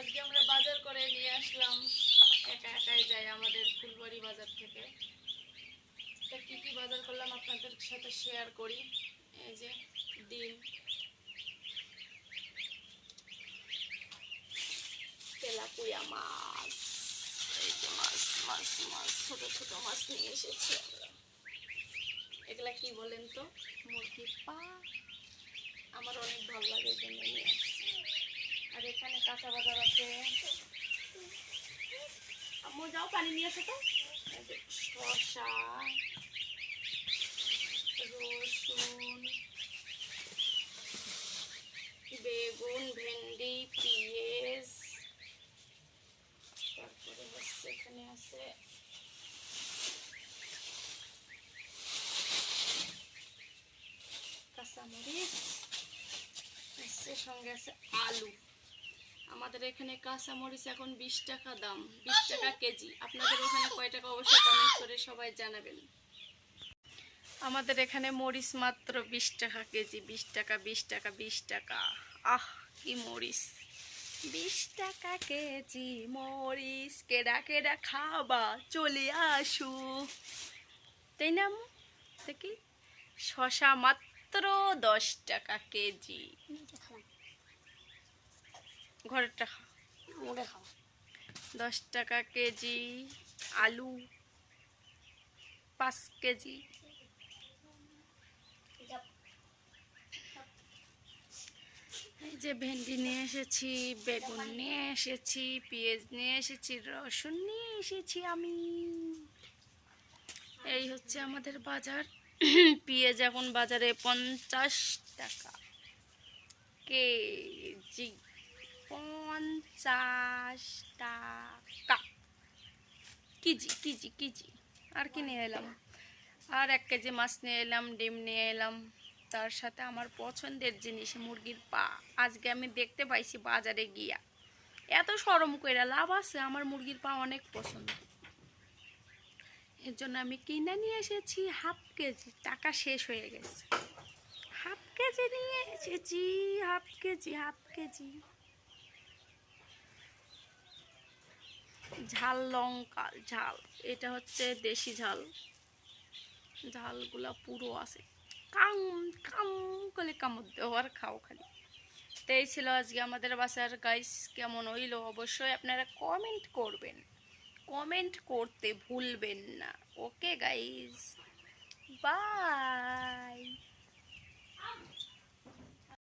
আজকে আমরা বাজার করে নিয়ে আসলাম। একা একাই যাই আমাদের ফুলবাড়ি বাজার থেকে। তা কি কি বাজার করলাম আপনাদের সাথে শেয়ার করি। এই যে ডিম। তেলাপুয়া মাছ। এই যে মাছ মাছ মাছ, ছোট ছোট মাছ নিয়ে এসেছি আমরা। এগুলা কি বলেন তো? মুরগি পা। আমার অনেক ভালো লাগে জন্য নিয়ে আসছি আর এখানে কাঁচা বাজার আছে আম্মু, যাও পানি নিয়ে তো। শসা, রসুন, বেগুন, ভেন্ডি, পেঁয়াজ, তারপরে হচ্ছে এখানে আছে কাঁচামরিচ সঙ্গে আছে আলু। আমাদের এখানে কাঁচামরিচ এখন বিশ টাকা দাম বিশ টাকা কেজি। আপনাদের ওখানে কয় টাকা অবশ্যই কমেন্ট করে সবাই জানাবেন। আমাদের এখানে মরিচ মাত্র বিশ টাকা কেজি বিশ টাকা বিশ টাকা বিশ টাকা। আহ কি মরিচ। বিশ টাকা কেজি মরিচ কেডা কেডা খাবা? চলে আসু। তাই না? দেখি। শশা মাত্র দশ টাকা কেজি। ঘরের টাকা মোড়ে খাওয়া দশ টাকা কেজি আলু পাঁচ কেজি। এই যে ভেন্ডি নিয়ে এসেছি বেগুন নিয়ে এসেছি পেঁয়াজ নিয়ে এসেছি রসুন নিয়ে এসেছি আমি। এই হচ্ছে আমাদের বাজার। পেঁয়াজ এখন বাজারে পঞ্চাশ টাকা কেজি। পঞ্চাশ টাকা। KG KG KG. আর কি নিয়ে এলাম? আর এক কেজি মাছ নিয়ে এলাম, ডিম নিয়ে এলাম। তার সাথে আমার পছন্দের জিনিস, মুরগির পা। আজকে আমি দেখতে পাইছি বাজারে গিয়া। এত সরম কইরা লাভ আছে, আমার মুরগির পা অনেক পছন্দ। এর জন্য আমি কিনে নিয়ে এসেছি হাফ কেজি। টাকা শেষ হয়ে গেছে। হাফ কেজি নিয়ে এসেছি, হাফ কেজি হাফ কেজি। ঝাল, লঙ্কা, ঝাল। এটা হচ্ছে দেশি ঝাল। ঝালগুলা পুরো আছে। কাম কাম করে কামড় দেও আর খাও খালি। তো এই ছিল আজকে আমাদের বাসার। গাইস কেমন হইল? অবশ্যই আপনারা কমেন্ট করবেন। কমেন্ট করতে ভুলবেন না। Okay guys bye